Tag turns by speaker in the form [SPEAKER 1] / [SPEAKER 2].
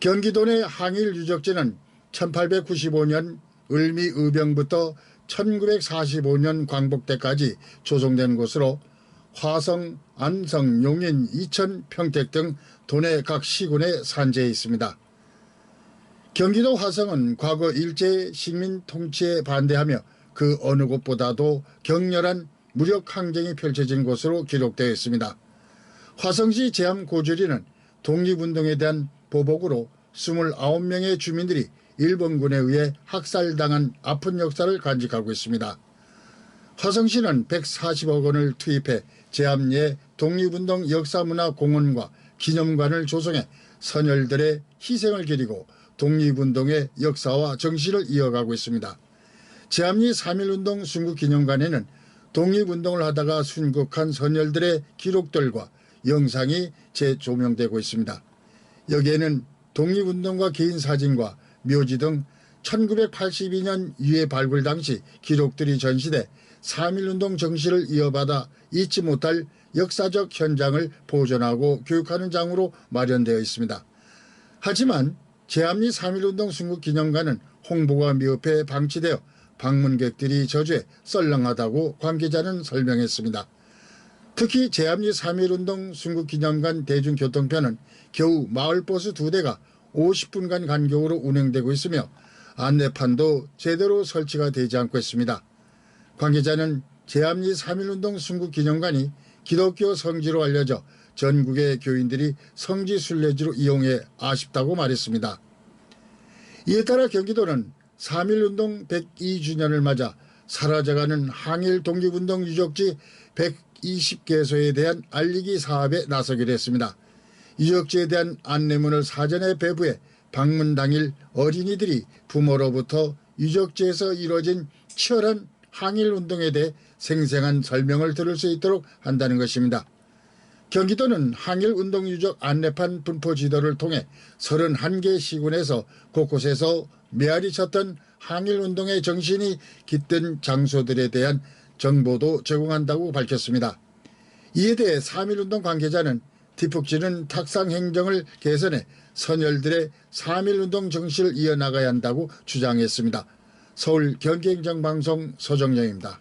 [SPEAKER 1] 경기도 내 항일 유적지는 1895년 을미 의병부터 1945년 광복대까지 조성된 곳으로 화성, 안성, 용인, 이천, 평택 등 도내 각 시군에 산재해 있습니다. 경기도 화성은 과거 일제 식민 통치에 반대하며 그 어느 곳보다도 격렬한 무력 항쟁이 펼쳐진 곳으로 기록되어 있습니다. 화성시 제암 고주리는 독립운동에 대한 보복으로 29명의 주민들이 일본군에 의해 학살당한 아픈 역사를 간직하고 있습니다. 화성시는 140억 원을 투입해 제암리에 독립운동 역사문화공원과 기념관을 조성해 선열들의 희생을 기리고 독립운동의 역사와 정신을 이어가고 있습니다. 제암리 3.1운동 순국기념관에는 독립운동을 하다가 순국한 선열들의 기록들과 영상이 재조명되고 있습니다. 여기에는 독립운동과 개인 사진과 묘지 등 1982년 유해 발굴 당시 기록들이 전시돼 3.1운동 정신을 이어받아 잊지 못할 역사적 현장을 보존하고 교육하는 장으로 마련되어 있습니다. 하지만 제암리 3.1운동 순국 기념관은 홍보가 미흡해 방치되어 방문객들이 저주해 썰렁하다고 관계자는 설명했습니다. 특히 제암리 3.1운동 순국기념관 대중교통편은 겨우 마을버스 두 대가 50분간 간격으로 운행되고 있으며 안내판도 제대로 설치가 되지 않고 있습니다. 관계자는 제암리 3.1운동 순국기념관이 기독교 성지로 알려져 전국의 교인들이 성지 순례지로 이용해 아쉽다고 말했습니다. 이에 따라 경기도는 3.1운동 102주년을 맞아 사라져가는 항일 독립운동 유적지 120개소에 대한 알리기 사업에 나서기로 했습니다. 유적지에 대한 안내문을 사전에 배부해 방문 당일 어린이들이 부모로부터 유적지에서 이루어진 치열한 항일 운동에 대해 생생한 설명을 들을 수 있도록 한다는 것입니다. 경기도는 항일운동 유적 안내판 분포 지도를 통해 31개 시군에서 곳곳에서 메아리 쳤던 항일운동의 정신이 깃든 장소들에 대한 정보도 제공한다고 밝혔습니다. 이에 대해 3.1운동 관계자는 디푹지는 탁상 행정을 개선해 선열들의 3.1운동 정신을 이어나가야 한다고 주장했습니다. 서울 경기행정방송 서정영입니다.